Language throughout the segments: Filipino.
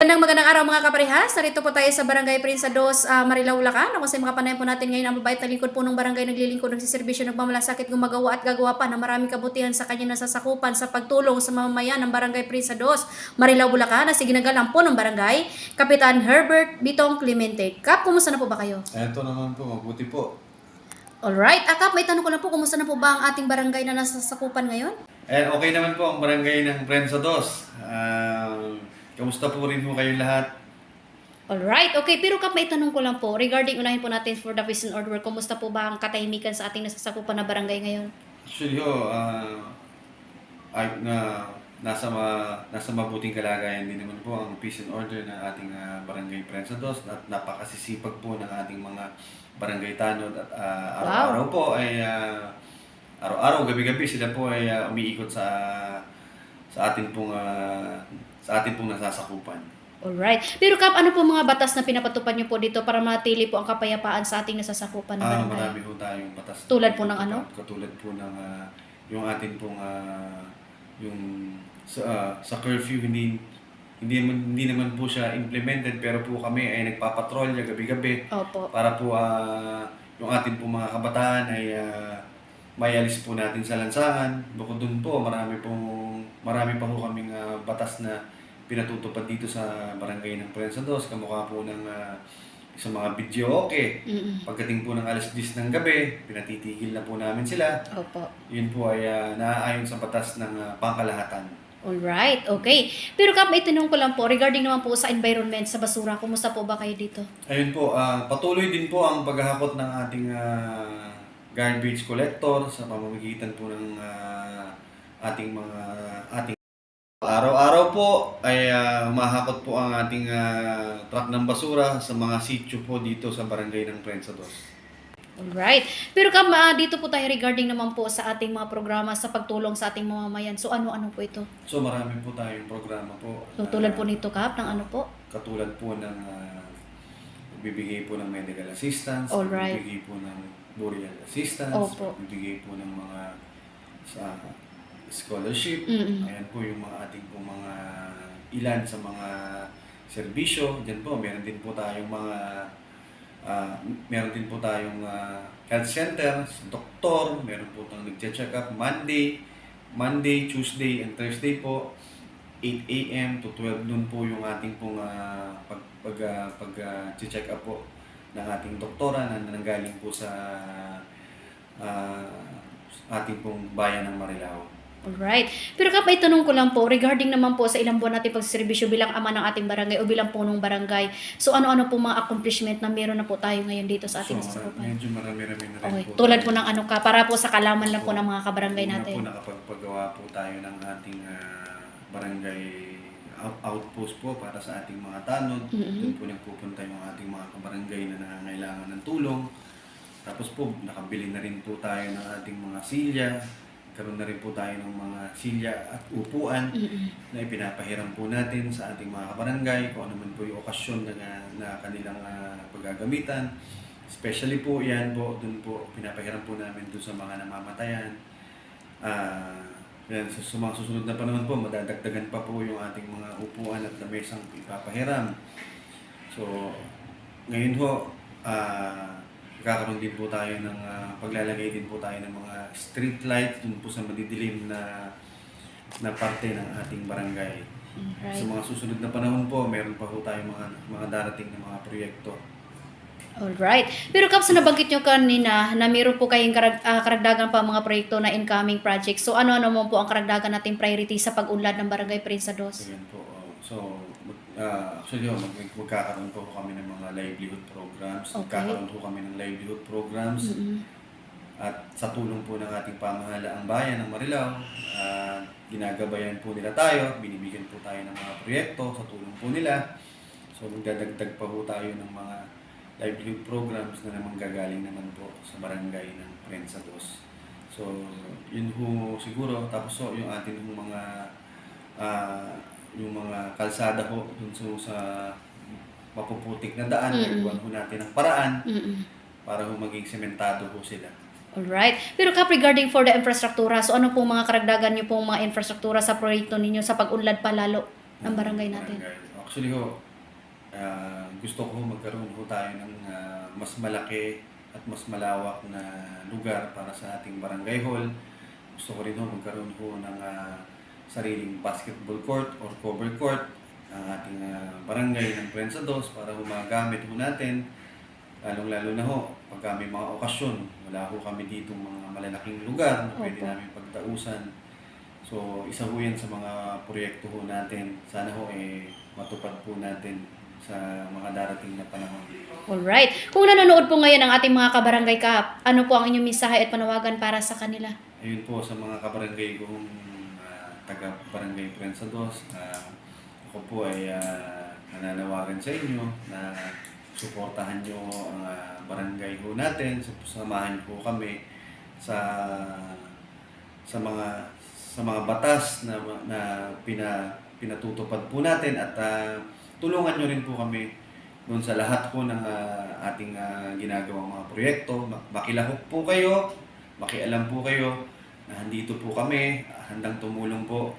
Magandang magandang araw mga kaparehas. Narito po tayo sa Barangay Prince 2, uh, Marilao, Bulacan. Ako sa mga panayan po natin ngayon ang mabait na lingkod po ng barangay naglilingkod, nagsiservisyo, nagmamalasakit, gumagawa at gagawa pa ng maraming kabutihan sa kanyang nasasakupan sa pagtulong sa mamamayan ng Barangay Prince 2, Marilao, Bulacan na siginagalang po ng barangay, Kapitan Herbert Bitong Clemente. Kap, kumusta na po ba kayo? Eto naman po, mabuti po. Alright, Akap, may tanong ko na po, kumusta na po ba ang ating barangay na nasasakupan ngayon? Eh, okay naman po ang barangay ng Prensa Dos. Ah, kamusta po rin po kayo lahat? Alright, okay. Pero Kap, may tanong ko lang po. Regarding, unahin po natin for the and order, kumusta po ba ang katahimikan sa ating nasasakupan na barangay ngayon? Actually ho, ah, ay, na, nasa, ma, nasa mabuting kalagayan din naman po ang peace and order ng ating ah, barangay Prensa Dos at napakasisipag po ng ating mga barangay tanod at ah, araw-araw po ay ah, araw-araw, gabi-gabi sila po ay ah, umiikot sa sa ating pong ah, sa ating pong nasasakupan. Alright. Pero Kap, ano po mga batas na pinapatupad niyo po dito para matili po ang kapayapaan sa ating nasasakupan na Ah, barangay? marami po tayong batas. Tulad po ng ano? Katulad po ng ah, yung atin pong ah, yung sa, ah, sa curfew hindi hindi naman, hindi naman po siya implemented pero po kami ay nagpapatrolya gabi-gabi Opo. para po ah, yung atin pong mga kabataan ay uh, mayalis po natin sa lansangan. Bukod dun po, marami pong marami pa po kaming ah, batas na pinatutupad dito sa barangay ng Prensa Dos. Kamukha po ng ah, sa mga video okay. Mm-mm. Pagdating po ng alas 10 ng gabi, pinatitigil na po namin sila. Opo. Yun po ay ah, naaayon sa batas ng ah, pangkalahatan. Alright, okay. Pero Kap, may tanong ko lang po regarding naman po sa environment, sa basura. Kumusta po ba kayo dito? Ayun po, ah, patuloy din po ang paghahakot ng ating ah, garbage collector sa pamamagitan po ng ah, ating mga ating Araw-araw po ay ah, humahakot po ang ating ah, truck ng basura sa mga sityo po dito sa barangay ng Prensa Dos. Alright. Pero Kap, ah, dito po tayo regarding naman po sa ating mga programa sa pagtulong sa ating mamamayan. So ano-ano po ito? So marami po tayong programa po. So tulad po nito Kap, ng ano po? katulad po ng uh, bibigay po ng medical assistance, Alright. bibigay po ng burial assistance, Opo. bibigay po ng mga sa scholarship. Mm-mm. Ayan po yung mga ating po mga ilan sa mga serbisyo. Diyan po, meron din po tayong mga ah, meron din po tayong ah, health center, doktor, meron po tayong nagche-check up Monday, Monday, Tuesday, and Thursday po. 8 a.m. to 12 noon po yung ating pong ah, pag pag ah, pag ah, check up po ng ating doktora na nanggaling po sa ah, ating pong bayan ng Marilao. Alright. Pero Kap, may tanong ko lang po regarding naman po sa ilang buwan natin pagservisyo bilang ama ng ating barangay o bilang punong barangay. So ano-ano po mga accomplishment na meron na po tayo ngayon dito sa ating So, nasasakupan? medyo marami-rami na rin Okay. po. Tulad tayo. po ng ano ka, para po sa kalaman lang po ng mga kabarangay Una natin. po nakapagpagawa po tayo ng ating ah, barangay out- outpost po para sa ating mga tanod. Mhm. Doon po nagpupunta yung ating mga kabarangay na nangangailangan ng tulong. Tapos po, nakabili na rin po tayo ng ating mga silya. Karoon na rin po tayo ng mga silya at upuan Mm-mm. na ipinapahiram po natin sa ating mga kabarangay kung ano man po yung okasyon na, na kanilang ah, paggagamitan. Especially po yan po, dun po, pinapahiram po namin dun sa mga namamatayan. Ah, yan, sa, sa mga susunod na panahon po, madadagdagan pa po yung ating mga upuan at lamesang ipapahiram. So, ngayon ho, ah, Kakaroon din po tayo ng ah, paglalagay din po tayo ng mga street lights dun po sa madidilim na na parte ng ating barangay. Sa Alright. mga susunod na panahon po, meron pa po tayong mga mga darating na mga proyekto. Alright. Pero Kap, sa nabanggit nyo kanina na meron po kayong karag, ah, karagdagan pa mga proyekto na incoming projects. So ano-ano mo po ang karagdagan nating priority sa pag-unlad ng Barangay Prince Dos? yan po. oh. So, ah, actually, oh, mag magkakaroon po kami ng mga livelihood programs. Okay. Magkakaroon po kami ng livelihood programs. Mm-mm. At sa tulong po ng ating pamahalaang bayan ng Marilao, ah, ginagabayan po nila tayo, binibigyan po tayo ng mga proyekto sa tulong po nila. So magdadagdag pa po tayo ng mga livelihood programs na naman gagaling naman po sa barangay ng Prensa Dos. So yun ho siguro, tapos so, yung atin hong mga ah, yung mga kalsada ho dun so, sa mapuputik na daan, Mm-mm. mm ho natin ang paraan Mm-mm. para ho maging sementado ho sila. Alright. Pero Kap, regarding for the infrastruktura, so ano po mga karagdagan nyo pong mga infrastruktura sa proyekto ninyo sa pag-unlad pa lalo ng barangay natin? Barangay. Actually ho, ah, gusto ko magkaroon ho tayo ng ah, mas malaki at mas malawak na lugar para sa ating barangay hall. Gusto ko rin ho magkaroon ho ng ah, sariling basketball court or cover court ang ating ah, barangay ng Prensa Dos para ho magamit ho natin lalong-lalo na ho pagka may mga okasyon wala ho kami dito mga malalaking lugar na pwede Opo. namin pagtausan so isa ho yan sa mga proyekto ho natin sana ho eh matupad po natin sa mga darating na panahon Alright. Kung nanonood po ngayon ang ating mga kabarangay kap, ano po ang inyong mensahe at panawagan para sa kanila? Ayun po sa mga kabarangay kong taga Barangay Prensa Dos, ah, ako po ay ah, nananawagan sa inyo na suportahan nyo ang ah, barangay ho natin, samahan po kami sa sa mga sa mga batas na na pina, pinatutupad po natin at ah, tulungan nyo rin po kami doon sa lahat po ng ah, ating ah, ginagawang mga proyekto. Ma- Makilahok po kayo, makialam po kayo na andito po kami, handang tumulong po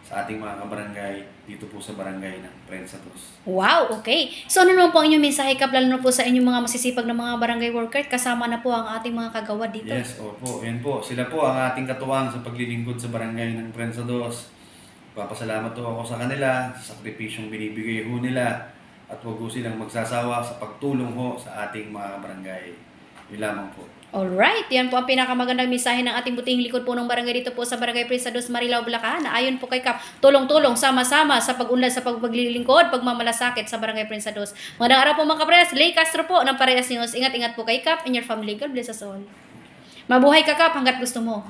sa ating mga kabarangay dito po sa barangay ng Prensatos. Wow, okay. So ano naman po ang inyong mensahe kap, lalo na po sa inyong mga masisipag na mga barangay worker, kasama na po ang ating mga kagawa dito. Yes, opo, yan po. Sila po ang ating katuwang sa paglilingkod sa barangay ng Prensados. Papasalamat po ako sa kanila, sa sakripisyong binibigay ho nila at huwag ho silang magsasawa sa pagtulong ho sa ating mga barangay. Yun lamang po. Alright, yan po ang pinakamagandang mensahe ng ating butihing likod po ng barangay dito po sa Barangay Prinsados Marilao, Bulacan. Ayon po kay Kap, tulong-tulong, sama-sama sa pag-unlad sa pagpaglilingkod, pagmamalasakit sa Barangay Prinsados. Magandang araw po mga kapres, Lay Castro po ng Parehas News. Ingat-ingat po kay Kap and your family. God bless us all. Mabuhay ka Kap hanggat gusto mo.